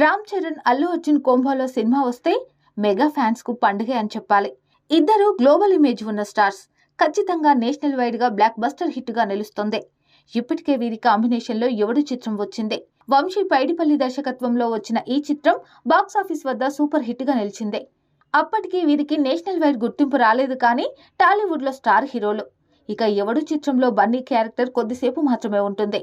రామ్ చరణ్ అల్లు అర్జున్ కోంబోలో సినిమా వస్తే మెగా ఫ్యాన్స్కు పండుగ అని చెప్పాలి. ఇద్దరు గ్లోబల్ ఇమేజ్ ఉన్న స్టార్స్. ఖచ్చితంగా నేషనల్ వైడ్గా బ్లాక్ బస్టర్ హిట్గా నిలుస్తుంది. ఇప్పటికే వీరి కాంబినేషన్లో ఎవడు చిత్రం వచ్చింది? వంశీ పైడిపల్లి దర్శకత్వంలో వచ్చిన ఈ చిత్రం బాక్సాఫీస్ వద్ద సూపర్ హిట్గా నిలిచింది. అప్పటికి వీరికి నేషనల్ వైడ్ గుర్తింపు రాలేదు కానీ టాలీవుడ్లో స్టార్ హీరోలు. ఇక ఎవడు చిత్రంలో బన్నీ క్యారెక్టర్ కొద్దిసేపు మాత్రమే ఉంటుంది.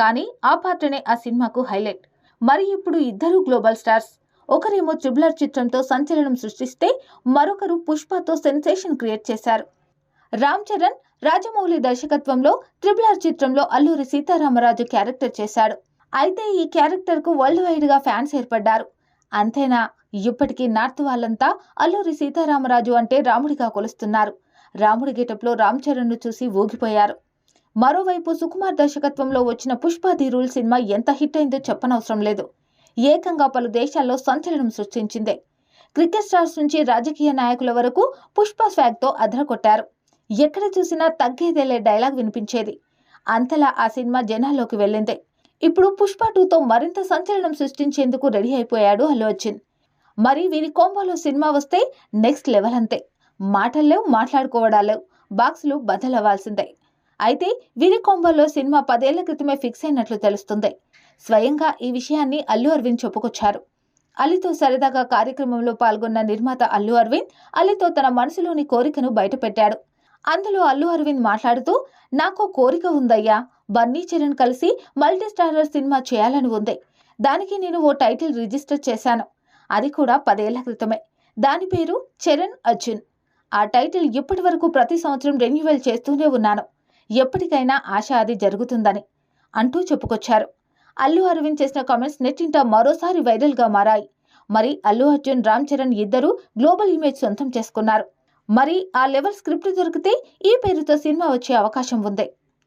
కానీ ఆ పాత్రనే ఆ సినిమాకు హైలైట్. మరి ఇప్పుడు ఇద్దరు గ్లోబల్ స్టార్స్. ఒకరేమో ట్రిబులర్ చిత్రంతో సంచలనం సృష్టిస్తే మరొకరు పుష్పతో సెన్సేషన్ క్రియేట్ చేశారు. రామ్ చరణ్ రాజమౌళి దర్శకత్వంలో ట్రిబులర్ చిత్రంలో అల్లూరి సీతారామరాజు క్యారెక్టర్ చేశాడు. అయితే ఈ క్యారెక్టర్కు వరల్డ్ వైడ్గా ఫ్యాన్స్ ఏర్పడ్డారు. అంతేనా? ఇప్పటికీ నార్త్ వాళ్ళంతా అల్లూరి సీతారామరాజు అంటే రాముడిగా కొలుస్తున్నారు. రాముడి గెటప్లో రామ్ చరణ్ను చూసి ఊగిపోయారు. మరోవైపు సుకుమార్ దర్శకత్వంలో వచ్చిన పుష్ప ది రూల్ సినిమా ఎంత హిట్ అయిందో చెప్పనవసరం లేదు. ఏకంగా పలు దేశాల్లో సంచలనం సృష్టించింది. క్రికెట్ స్టార్స్ నుంచి రాజకీయ నాయకుల వరకు పుష్ప స్వాగ్తో అదరకొట్టారు ఎక్కడ చూసినా తగ్గేదేలే డైలాగ్ వినిపించేది. అంతలా ఆ సినిమా జనాల్లోకి వెళ్ళింది. ఇప్పుడు పుష్ప టూతో మరింత సంచలనం సృష్టించేందుకు రెడీ అయిపోయాడు అల్లు అర్జున్. మరి వీరి కోంబోలో సినిమా వస్తే నెక్స్ట్ లెవెల్ అంతే. మాటల్లేవు మాట్లాడుకోవడాలు బాక్సులు బదలవ్వాల్సిందే అయితే వీరి కొంబల్లో సినిమా పదేళ్ళ క్రితమే ఫిక్స్ అయినట్లు తెలుస్తుంది. స్వయంగా ఈ విషయాన్ని అల్లు అరవింద్ చెప్పుకొచ్చారు. అలీతో సరదాగా కార్యక్రమంలో పాల్గొన్న నిర్మాత అల్లు అరవింద్ అలీతో తన మనసులోని కోరికను బయటపెట్టాడు. అందులో అల్లు అరవింద్ మాట్లాడుతూ నాకు కోరిక ఉందయ్యా. బన్నీ చరణ్ కలిసి మల్టీస్టారర్ సినిమా చేయాలని ఉంది. దానికి నేను ఓ టైటిల్ రిజిస్టర్ చేశాను. అది కూడా పదేళ్ళ క్రితమే. దాని పేరు చరణ్ అర్జున్. ఆ టైటిల్ ఇప్పటి వరకు ప్రతి సంవత్సరం రెన్యువల్ చేస్తూనే ఉన్నాను. ఎప్పటికైనా ఆశ అది జరుగుతుందని అంటూ చెప్పుకొచ్చారు. అల్లు అరవింద్ చేసిన కామెంట్స్ నెట్టింట మరోసారి వైరల్గా మారాయి. మరి అల్లు అర్జున్ రామ్ చరణ్ ఇద్దరూ గ్లోబల్ ఇమేజ్ సొంతం చేసుకున్నారు. మరి ఆ లెవెల్ స్క్రిప్ట్ దొరికితే ఈ పేరుతో సినిమా వచ్చే అవకాశం ఉంది.